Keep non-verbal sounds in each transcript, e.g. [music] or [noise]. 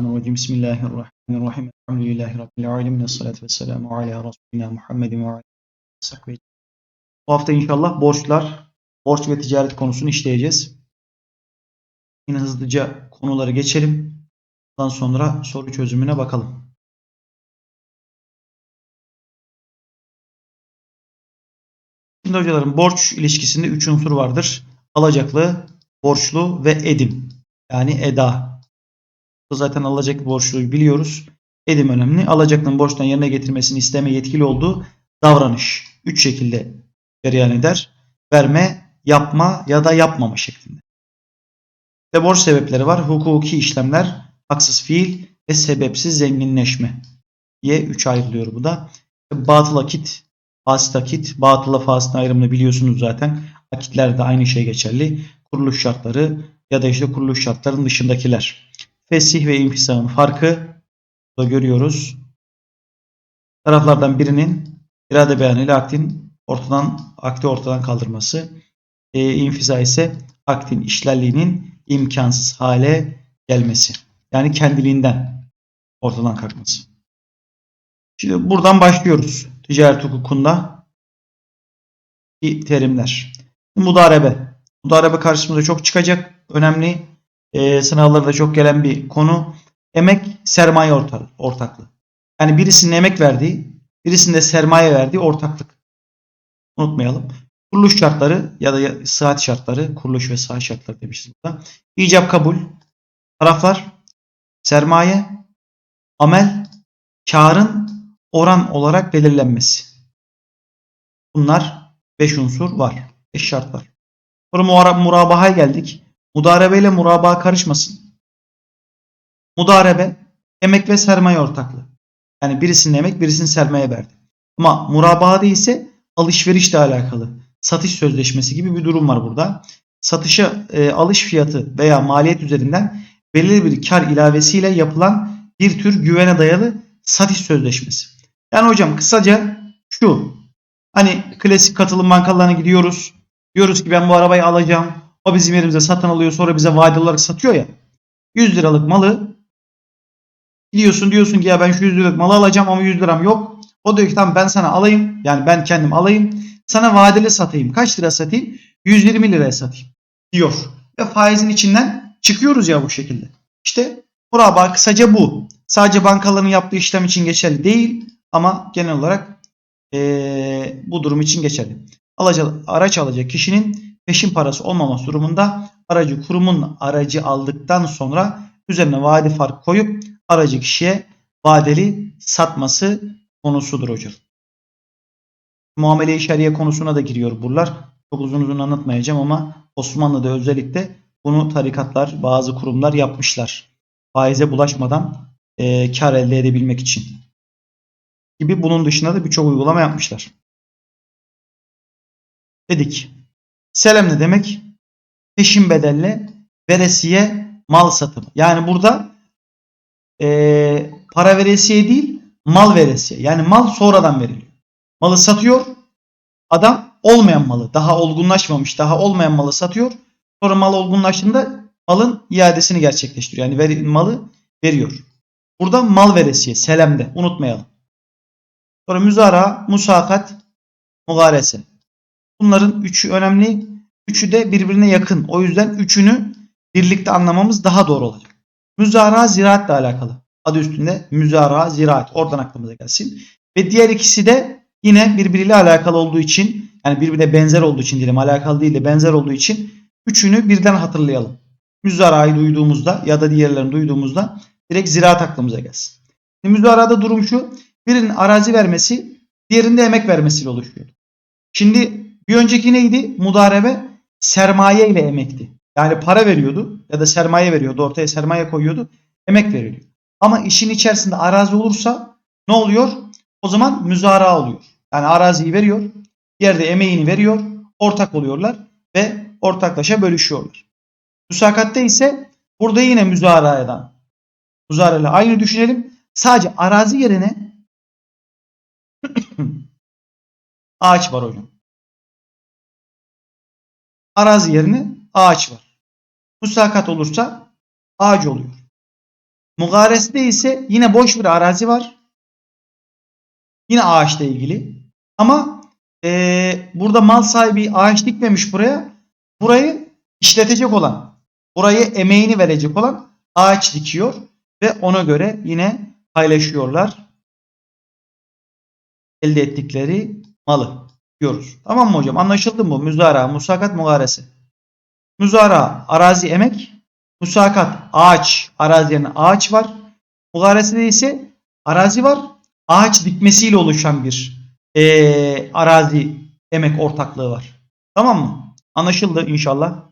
Euzubillahimineşşeytanirracim. Bismillahirrahmanirrahim. Elhamdülillahi Rabbil alemin. Esselatu vesselamu ala Resulina Muhammedin ve ala sahbihi. Bu hafta inşallah borçlar, borç ve ticaret konusunu işleyeceğiz. Yine hızlıca konuları geçelim. Ondan sonra soru çözümüne bakalım. Şimdi hocalarım borç ilişkisinde üç unsur vardır. Alacaklı, borçlu ve edim. Yani eda. Zaten alacaklı borçluyu biliyoruz. Edim önemli. Alacaklının borçtan yerine getirmesini isteme yetkili olduğu davranış. Üç şekilde cereyan eder. Verme, yapma ya da yapmama şeklinde. Ve borç sebepleri var. Hukuki işlemler, haksız fiil ve sebepsiz zenginleşme diye üç ayrılıyor bu da. Batıl akit, fasit akit, batıla fasit ayrımını biliyorsunuz zaten. Akitlerde aynı şey geçerli. Kuruluş şartları ya da işte kuruluş şartlarının dışındakiler. Fesih ve infisahın farkı da görüyoruz. Taraflardan birinin irade beyanıyla aktin ortadan akti ortadan kaldırması. E, infisa ise aktin işlerliğinin imkansız hale gelmesi. Yani kendiliğinden ortadan kalkması. Şimdi buradan başlıyoruz. Ticaret hukukunda terimler. Mudarebe. Mudarebe karşımıza çok çıkacak. Önemli e, sınavlarda çok gelen bir konu. Emek sermaye ortaklığı. Yani birisinin emek verdiği, birisinin de sermaye verdiği ortaklık. Unutmayalım. Kuruluş şartları ya da sıhhat şartları, kuruluş ve sıhhat şartları demişiz burada. İcap kabul. Taraflar sermaye, amel, karın oran olarak belirlenmesi. Bunlar 5 unsur var. 5 şart var. Sonra murabahaya geldik. Mudarebe ile murabaha karışmasın. Mudarebe emek ve sermaye ortaklığı. Yani birisinin emek birisinin sermaye verdi. Ama murabaha ise alışverişle alakalı. Satış sözleşmesi gibi bir durum var burada. Satışa e, alış fiyatı veya maliyet üzerinden belirli bir kar ilavesiyle yapılan bir tür güvene dayalı satış sözleşmesi. Yani hocam kısaca şu. Hani klasik katılım bankalarına gidiyoruz. Diyoruz ki ben bu arabayı alacağım. O bizim yerimize satın alıyor sonra bize vadeli olarak satıyor ya. 100 liralık malı gidiyorsun diyorsun ki ya ben şu 100 liralık malı alacağım ama 100 liram yok. O diyor ki tamam ben sana alayım. Yani ben kendim alayım. Sana vadeli satayım. Kaç lira satayım? 120 liraya satayım. Diyor. Ve faizin içinden çıkıyoruz ya bu şekilde. İşte muraba kısaca bu. Sadece bankaların yaptığı işlem için geçerli değil. Ama genel olarak ee, bu durum için geçerli. Alaca, araç alacak kişinin peşin parası olmaması durumunda aracı kurumun aracı aldıktan sonra üzerine vade fark koyup aracı kişiye vadeli satması konusudur hocam. Muamele-i şeriye konusuna da giriyor buralar. Çok uzun uzun anlatmayacağım ama Osmanlı'da özellikle bunu tarikatlar, bazı kurumlar yapmışlar. Faize bulaşmadan e, kar elde edebilmek için. Gibi bunun dışında da birçok uygulama yapmışlar. Dedik. Selam ne demek? Peşin bedelle veresiye mal satımı. Yani burada e, para veresiye değil mal veresiye. Yani mal sonradan veriliyor. Malı satıyor. Adam olmayan malı daha olgunlaşmamış daha olmayan malı satıyor. Sonra mal olgunlaştığında malın iadesini gerçekleştiriyor. Yani ver, malı veriyor. Burada mal veresiye selemde unutmayalım. Sonra müzara, musakat, mugarese. Bunların üçü önemli. Üçü de birbirine yakın. O yüzden üçünü birlikte anlamamız daha doğru olacak. Müzara ziraatle alakalı. Adı üstünde müzara ziraat. Oradan aklımıza gelsin. Ve diğer ikisi de yine birbiriyle alakalı olduğu için yani birbirine benzer olduğu için diyelim alakalı değil de benzer olduğu için üçünü birden hatırlayalım. Müzarayı duyduğumuzda ya da diğerlerini duyduğumuzda direkt ziraat aklımıza gelsin. Şimdi müzarada durum şu. Birinin arazi vermesi diğerinde emek vermesiyle oluşuyor. Şimdi bir önceki neydi? Mudarebe sermaye ile emekti. Yani para veriyordu ya da sermaye veriyordu. Ortaya sermaye koyuyordu. Emek veriliyor. Ama işin içerisinde arazi olursa ne oluyor? O zaman müzara oluyor. Yani araziyi veriyor. Yerde emeğini veriyor. Ortak oluyorlar ve ortaklaşa bölüşüyorlar. Müsakatte ise burada yine müzaradan müzara ile aynı düşünelim. Sadece arazi yerine [clears throat] ağaç var hocam. Arazi yerine ağaç var. Musakat olursa ağaç oluyor. Mugaresede ise yine boş bir arazi var. Yine ağaçla ilgili. Ama eee, burada mal sahibi ağaç dikmemiş buraya. Burayı işletecek olan, burayı emeğini verecek olan ağaç dikiyor ve ona göre yine paylaşıyorlar elde ettikleri malı diyoruz. Tamam mı hocam? Anlaşıldı mı? Müzara, musakat, mugarese. Müzara, arazi, emek. Musakat, ağaç, arazi yerine ağaç var. Mugaresede ise arazi var. Ağaç dikmesiyle oluşan bir eee, arazi, emek ortaklığı var. Tamam mı? Anlaşıldı inşallah.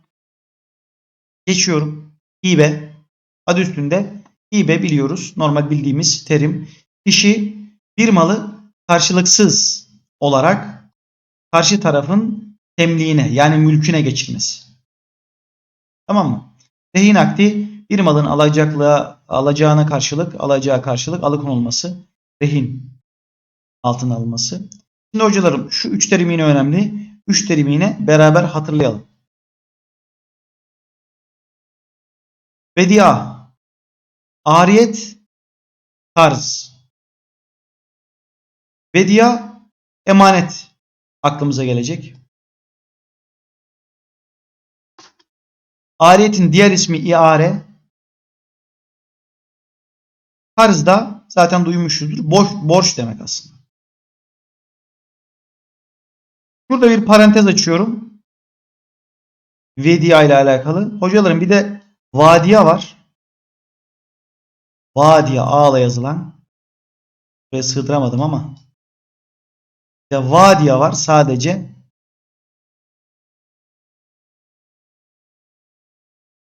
Geçiyorum. Hibe. Adı üstünde. Hibe biliyoruz. Normal bildiğimiz terim. Kişi bir malı karşılıksız olarak karşı tarafın temliğine yani mülküne geçirmesi. Tamam mı? Rehin akdi bir malın alacaklığa alacağına karşılık alacağı karşılık alıkonulması. Rehin altına alınması. Şimdi hocalarım şu üç terim yine önemli. Üç terimi yine beraber hatırlayalım. Vedia, ariyet, tarz. Vedia, emanet aklımıza gelecek. Ariyetin diğer ismi iare. Tarz da zaten duymuşuzdur. Borç, borç demek aslında. Burada bir parantez açıyorum. Vedia ile alakalı. Hocalarım bir de Vadia var. Vadia ağla yazılan. Buraya sığdıramadım ama. De Vadia var sadece.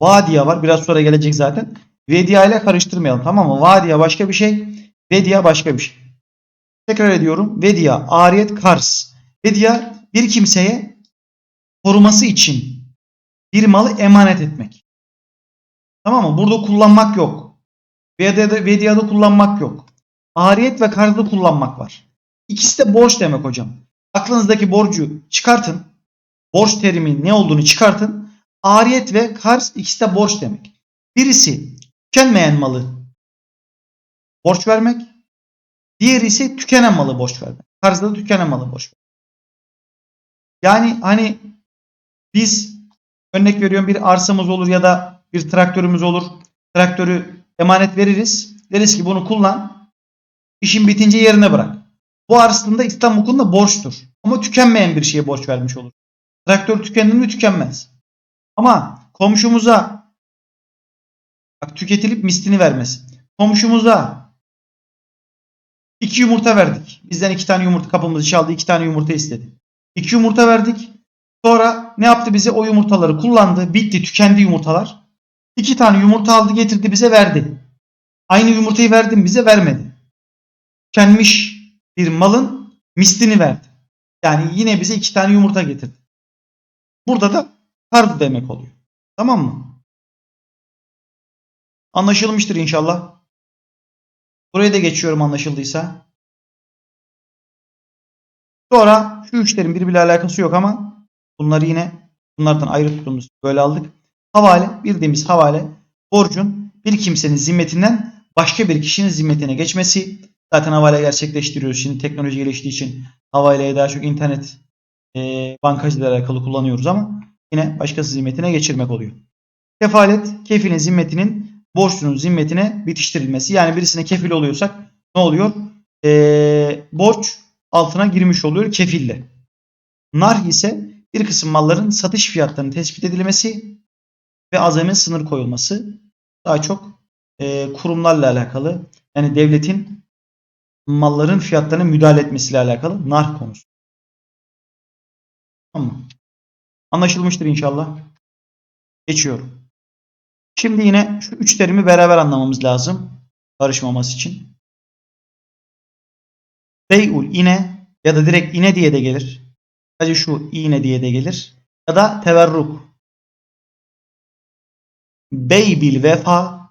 Vadia var. Biraz sonra gelecek zaten. Vedia ile karıştırmayalım tamam mı? Vadia başka bir şey. Vedia başka bir şey. Tekrar ediyorum. Vedia, ariyet, kars. Vedia bir kimseye koruması için bir malı emanet etmek. Tamam mı? Burada kullanmak yok. Vedia'da, Vedia'da kullanmak yok. Ariyet ve karzda kullanmak var. İkisi de borç demek hocam. Aklınızdaki borcu çıkartın. Borç terimi ne olduğunu çıkartın. Ariyet ve karz ikisi de borç demek. Birisi tükenmeyen malı borç vermek. Diğeri ise tükenen malı borç vermek. Karzda da tükenen malı borç vermek. Yani hani biz örnek veriyorum bir arsamız olur ya da bir traktörümüz olur. Traktörü emanet veririz. Deriz ki bunu kullan. İşin bitince yerine bırak. Bu aslında İslam hukukunda borçtur. Ama tükenmeyen bir şeye borç vermiş olur. Traktör tükenir mi tükenmez. Ama komşumuza bak tüketilip mislini vermesi. Komşumuza iki yumurta verdik. Bizden iki tane yumurta kapımızı çaldı. iki tane yumurta istedi. İki yumurta verdik. Sonra ne yaptı bize? O yumurtaları kullandı. Bitti. Tükendi yumurtalar. İki tane yumurta aldı getirdi bize verdi. Aynı yumurtayı verdim bize vermedi. Tükenmiş bir malın mislini verdi. Yani yine bize iki tane yumurta getirdi. Burada da kardı demek oluyor. Tamam mı? Anlaşılmıştır inşallah. Buraya da geçiyorum anlaşıldıysa. Sonra şu üçlerin birbiriyle alakası yok ama bunları yine bunlardan ayrı tuttuğumuz böyle aldık. Havale bildiğimiz havale borcun bir kimsenin zimmetinden başka bir kişinin zimmetine geçmesi. Zaten havale gerçekleştiriyoruz. Şimdi teknoloji geliştiği için havaleyi daha çok internet e, bankacılıkla alakalı kullanıyoruz ama yine başkası zimmetine geçirmek oluyor. Kefalet kefilin zimmetinin borçlunun zimmetine bitiştirilmesi. Yani birisine kefil oluyorsak ne oluyor? E, borç altına girmiş oluyor kefille. Nar ise bir kısım malların satış fiyatlarının tespit edilmesi ve azami sınır koyulması daha çok e, kurumlarla alakalı. Yani devletin malların fiyatlarına müdahale etmesiyle alakalı nar konusu. Tamam. Anlaşılmıştır inşallah. Geçiyorum. Şimdi yine şu üç terimi beraber anlamamız lazım. Karışmaması için. Beyul ine ya da direkt ine diye de gelir. Sadece şu iğne diye de gelir. Ya da teverruk. Bey bil vefa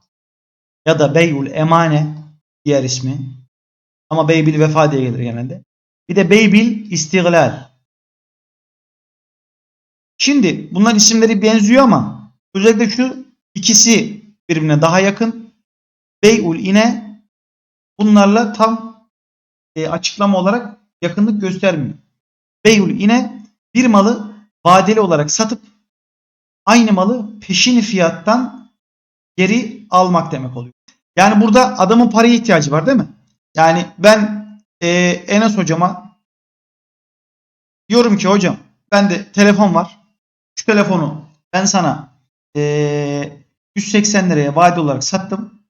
ya da beyul emane diğer ismi. Ama bey bil vefa diye gelir genelde. Bir de bey bil istiglal. Şimdi bunlar isimleri benziyor ama özellikle şu ikisi birbirine daha yakın. bey'ul ine bunlarla tam e, açıklama olarak yakınlık göstermiyor. Bey'ul ine bir malı vadeli olarak satıp aynı malı peşin fiyattan geri almak demek oluyor. Yani burada adamın paraya ihtiyacı var değil mi? Yani ben e, Enes hocama diyorum ki hocam bende telefon var. Şu telefonu ben sana e, 180 liraya vade olarak sattım.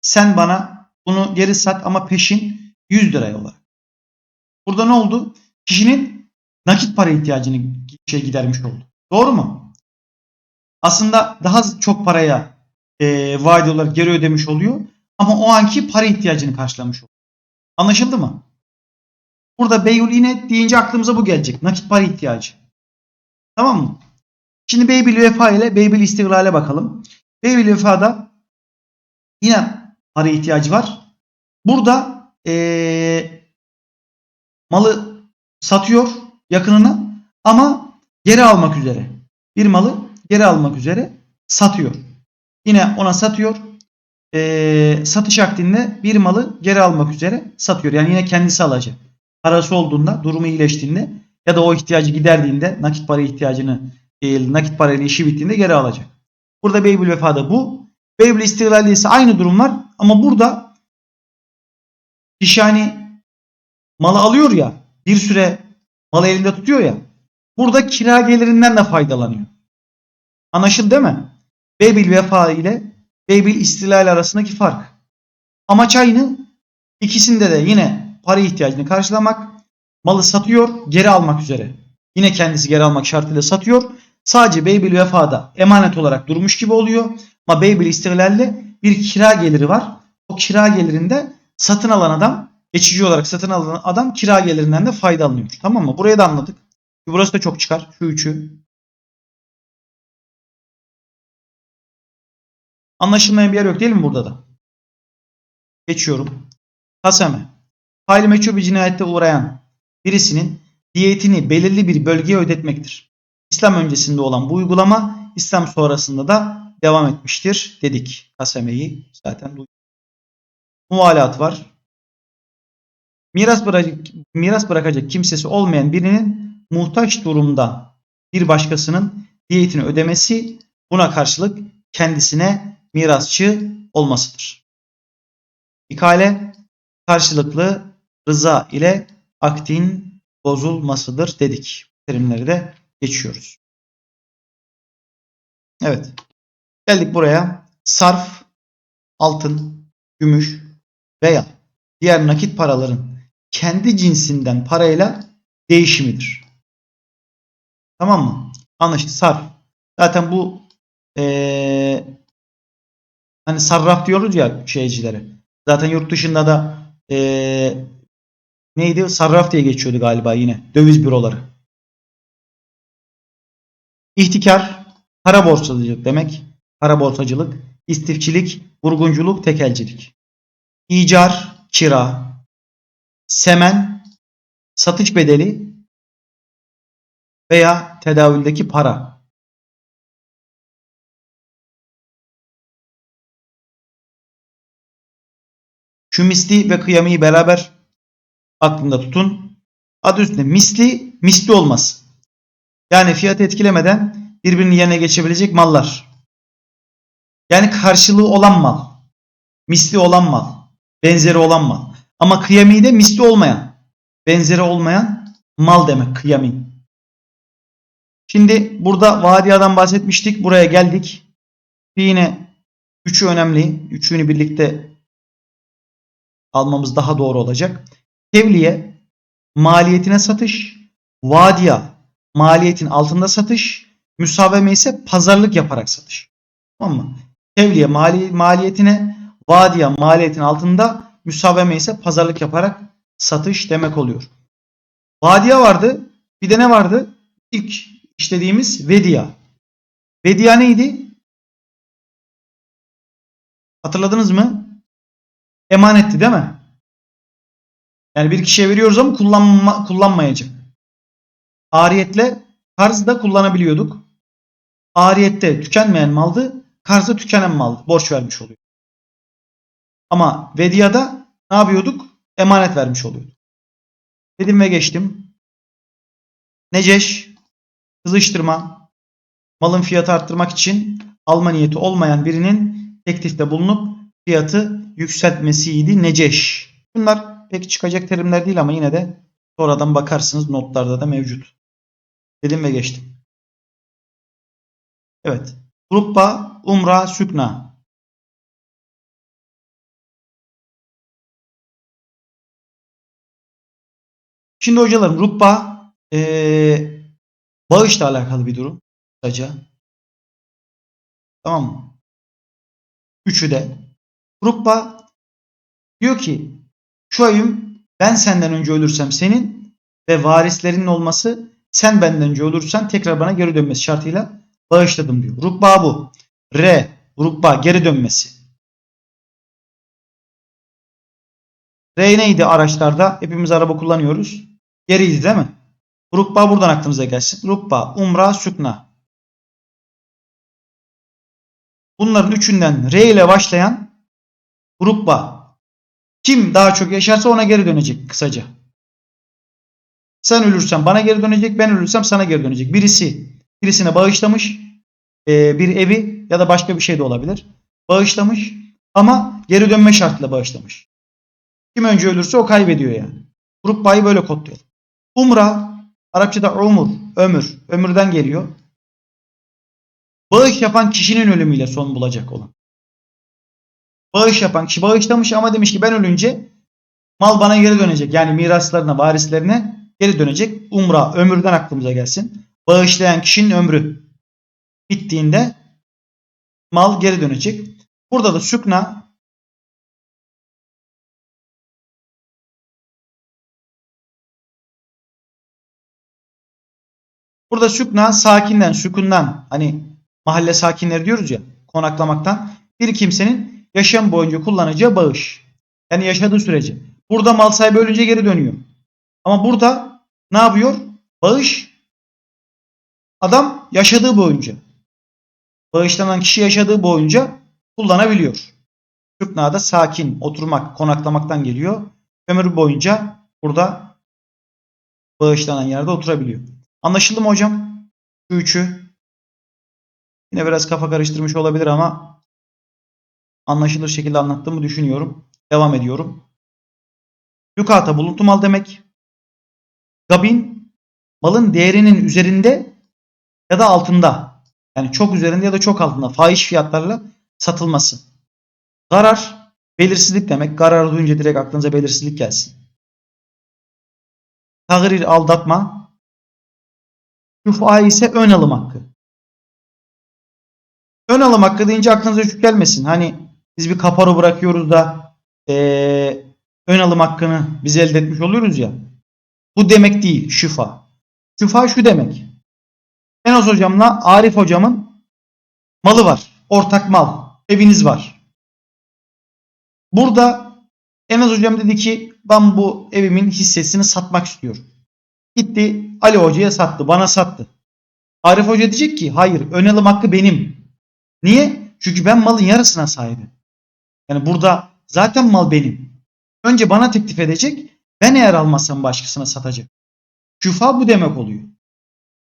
Sen bana bunu geri sat ama peşin 100 liraya olarak. Burada ne oldu? Kişinin nakit para ihtiyacını şey gidermiş oldu. Doğru mu? Aslında daha çok paraya e, vade olarak geri ödemiş oluyor. Ama o anki para ihtiyacını karşılamış oluyor. Anlaşıldı mı? Burada beyul yine deyince aklımıza bu gelecek. Nakit para ihtiyacı. Tamam mı? Şimdi Beybil Vefa ile Beybil İstiglal'e bakalım. Beybil Vefa'da yine para ihtiyacı var. Burada ee, malı satıyor yakınına ama geri almak üzere. Bir malı geri almak üzere satıyor. Yine ona satıyor. Ee, satış akdinde bir malı geri almak üzere satıyor. Yani yine kendisi alacak. Parası olduğunda, durumu iyileştiğinde ya da o ihtiyacı giderdiğinde, nakit para ihtiyacını e, nakit parayla işi bittiğinde geri alacak. Burada Beybül Vefa'da bu. Beybül İstiglal'de ise aynı durum var. Ama burada kişi hani malı alıyor ya bir süre malı elinde tutuyor ya burada kira gelirinden de faydalanıyor. Anlaşıldı değil mi? Beybül Vefa ile Beybül İstilal arasındaki fark. Amaç aynı. İkisinde de yine para ihtiyacını karşılamak. Malı satıyor, geri almak üzere. Yine kendisi geri almak şartıyla satıyor. Sadece Beybül Vefa'da emanet olarak durmuş gibi oluyor. Ama Beybül İstilal'de bir kira geliri var. O kira gelirinde satın alan adam, geçici olarak satın alan adam kira gelirinden de faydalanıyor. Tamam mı? Burayı da anladık. Burası da çok çıkar. Şu üçü. Anlaşılmayan bir yer yok değil mi burada da? Geçiyorum. Kaseme. Faili meçhul bir cinayette uğrayan birisinin diyetini belirli bir bölgeye ödetmektir. İslam öncesinde olan bu uygulama İslam sonrasında da devam etmiştir dedik. Kasemeyi zaten duyduk. Muvalat var. Miras bırakacak, miras bırakacak kimsesi olmayan birinin muhtaç durumda bir başkasının diyetini ödemesi buna karşılık kendisine mirasçı olmasıdır. İkale karşılıklı rıza ile akdin bozulmasıdır dedik. Terimleri de geçiyoruz. Evet. Geldik buraya. Sarf, altın, gümüş veya diğer nakit paraların kendi cinsinden parayla değişimidir. Tamam mı? Anlaşıldı. Sarf. Zaten bu ee, hani sarraf diyoruz ya şeycilere. Zaten yurt dışında da ee, neydi? Sarraf diye geçiyordu galiba yine. Döviz büroları. İhtikar, para borsacılık demek. Para borsacılık, istifçilik, vurgunculuk, tekelcilik. İcar, kira, semen, satış bedeli veya tedavüldeki para. Şu misli ve kıyamiyi beraber aklında tutun. Adı üstünde misli, misli olmaz. Yani fiyat etkilemeden birbirinin yerine geçebilecek mallar. Yani karşılığı olan mal. Misli olan mal. Benzeri olan mal. Ama kıyami de misli olmayan. Benzeri olmayan mal demek kıyami. Şimdi burada vadiyadan bahsetmiştik. Buraya geldik. Yine üçü önemli. Üçünü birlikte almamız daha doğru olacak. Tevliye maliyetine satış, vadiya maliyetin altında satış, müsaveme ise pazarlık yaparak satış. Tamam mı? Tevliye mali, maliyetine, vadiya maliyetin altında, müsaveme ise pazarlık yaparak satış demek oluyor. Vadiya vardı. Bir de ne vardı? İlk işlediğimiz vediya. Vediya neydi? Hatırladınız mı? Emanetti değil mi? Yani bir kişiye veriyoruz ama kullanma, kullanmayacak. Ariyetle karz da kullanabiliyorduk. Ariyette tükenmeyen maldı, karzda tükenen maldı. Borç vermiş oluyor. Ama Vediya'da ne yapıyorduk? Emanet vermiş oluyorduk. Dedim ve geçtim. Neceş, kızıştırma, malın fiyatı arttırmak için alma niyeti olmayan birinin teklifte bulunup fiyatı yükseltmesiydi. Neceş. Bunlar pek çıkacak terimler değil ama yine de sonradan bakarsınız notlarda da mevcut. Dedim ve geçtim. Evet. Rubba, Umra, Sükna. Şimdi hocalarım Rubba ee, bağışla alakalı bir durum. Kısaca. Tamam mı? Üçü de. Rubba diyor ki şu ayım ben senden önce ölürsem senin ve varislerinin olması sen benden önce ölürsen tekrar bana geri dönmesi şartıyla bağışladım diyor. Rubba bu. R. Rubba geri dönmesi. R neydi araçlarda? Hepimiz araba kullanıyoruz. Geriydi değil mi? Rubba buradan aklımıza gelsin. Rubba, umra, sükna. Bunların üçünden R ile başlayan rubba. Kim daha çok yaşarsa ona geri dönecek kısaca. Sen ölürsen bana geri dönecek, ben ölürsem sana geri dönecek. Birisi birisine bağışlamış, e, bir evi ya da başka bir şey de olabilir. Bağışlamış ama geri dönme şartıyla bağışlamış. Kim önce ölürse o kaybediyor yani. Grup bayı böyle kodluyor. Umra, Arapçada umur, ömür, ömürden geliyor. Bağış yapan kişinin ölümüyle son bulacak olan. Bağış yapan kişi bağışlamış ama demiş ki ben ölünce mal bana geri dönecek. Yani miraslarına, varislerine geri dönecek. Umra, ömürden aklımıza gelsin. Bağışlayan kişinin ömrü bittiğinde mal geri dönecek. Burada da sükna Burada sükna sakinden, sükundan hani mahalle sakinleri diyoruz ya konaklamaktan bir kimsenin yaşam boyunca kullanacağı bağış. Yani yaşadığı sürece. Burada mal sahibi ölünce geri dönüyor. Ama burada ne yapıyor? Bağış adam yaşadığı boyunca. Bağışlanan kişi yaşadığı boyunca kullanabiliyor. Süknada sakin, oturmak, konaklamaktan geliyor. Ömür boyunca burada bağışlanan yerde oturabiliyor. Anlaşıldı mı hocam? Şu üçü. Yine biraz kafa karıştırmış olabilir ama anlaşılır şekilde anlattığımı düşünüyorum. Devam ediyorum. Yukata buluntu mal demek. Gabin malın değerinin üzerinde ya da altında. Yani çok üzerinde ya da çok altında fahiş fiyatlarla satılması. Zarar belirsizlik demek. Karar duyunca direkt aklınıza belirsizlik gelsin. Tagrir aldatma. Şufa ise ön alım hakkı. Ön alım hakkı deyince aklınıza şu gelmesin. Hani biz bir kaparo bırakıyoruz da ee, ön alım hakkını biz elde etmiş oluyoruz ya. Bu demek değil şifa. Şifa şu demek. Enos hocamla Arif hocamın malı var. Ortak mal. Eviniz var. Burada Enes hocam dedi ki ben bu evimin hissesini satmak istiyorum. Gitti Ali hocaya sattı. Bana sattı. Arif hoca diyecek ki hayır ön alım hakkı benim. Niye? Çünkü ben malın yarısına sahibim. Yani burada zaten mal benim. Önce bana teklif edecek. Ben eğer almazsam başkasına satacak. Küfa bu demek oluyor.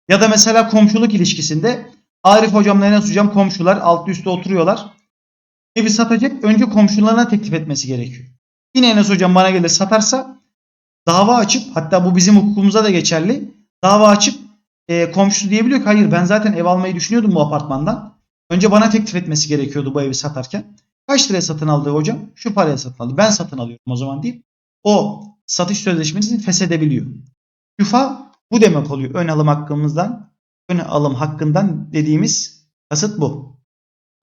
Ya da mesela komşuluk ilişkisinde Arif hocamla Enes hocam komşular altı üstte oturuyorlar. Evi satacak önce komşularına teklif etmesi gerekiyor. Yine Enes hocam bana gelir satarsa dava açıp hatta bu bizim hukukumuzda da geçerli. Dava açıp e, komşusu diyebiliyor ki hayır ben zaten ev almayı düşünüyordum bu apartmandan. Önce bana teklif etmesi gerekiyordu bu evi satarken. Kaç liraya satın aldı hocam? Şu paraya satın aldı. Ben satın alıyorum o zaman deyip o satış sözleşmesini feshedebiliyor. Küfa bu demek oluyor. Ön alım hakkımızdan, ön alım hakkından dediğimiz kasıt bu.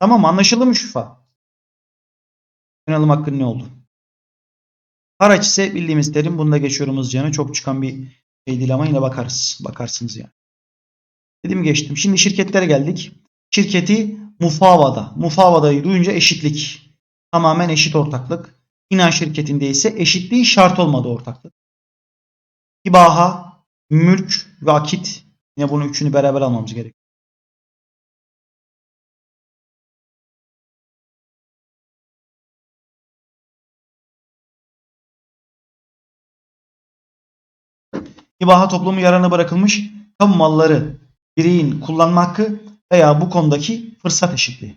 Tamam anlaşıldı mı şufa? Ön alım hakkının ne oldu? Haraç ise bildiğimiz terim. Bunda geçiyorum hızlıca. Çok çıkan bir şey değil ama yine bakarız. Bakarsınız yani. Dedim geçtim. Şimdi şirketlere geldik. Şirketi Mufavada. Mufavadayı duyunca eşitlik. Tamamen eşit ortaklık. İnan şirketinde ise eşitliğin şart olmadığı ortaklık. İbaha, mülk ve akit. Yine bunun üçünü beraber almamız gerekiyor. İbaha toplumu yararına bırakılmış kamu malları bireyin kullanma hakkı veya bu konudaki fırsat eşitliği.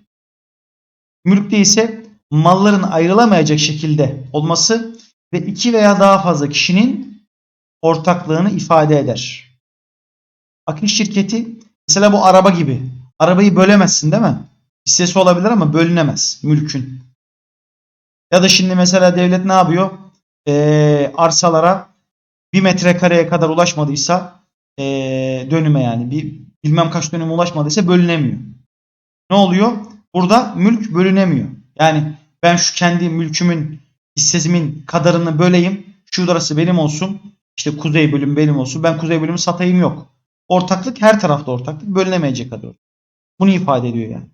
Mülkte ise malların ayrılamayacak şekilde olması ve iki veya daha fazla kişinin ortaklığını ifade eder. Akış şirketi mesela bu araba gibi. Arabayı bölemezsin değil mi? Hissesi olabilir ama bölünemez mülkün. Ya da şimdi mesela devlet ne yapıyor? Ee, arsalara bir metrekareye kadar ulaşmadıysa ee, dönüme yani bir bilmem kaç dönüme ulaşmadıysa bölünemiyor. Ne oluyor? Burada mülk bölünemiyor. Yani ben şu kendi mülkümün hissesimin kadarını böleyim. Şu orası benim olsun. İşte kuzey bölüm benim olsun. Ben kuzey bölümü satayım yok. Ortaklık her tarafta ortaklık. Bölünemeyecek kadar. Bunu ifade ediyor yani.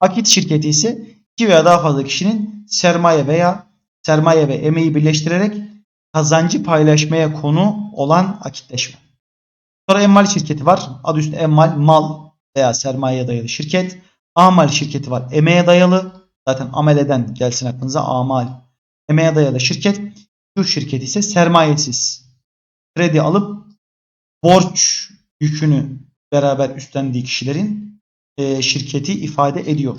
Akit şirketi ise iki veya daha fazla kişinin sermaye veya sermaye ve emeği birleştirerek kazancı paylaşmaya konu olan akitleşme. Sonra emmal şirketi var. Adı üstünde emmal, mal veya sermayeye dayalı şirket. Amal şirketi var. Emeğe dayalı. Zaten ameleden gelsin aklınıza amal. Emeğe dayalı şirket. Türk şirketi ise sermayesiz. Kredi alıp borç yükünü beraber üstlendiği kişilerin şirketi ifade ediyor.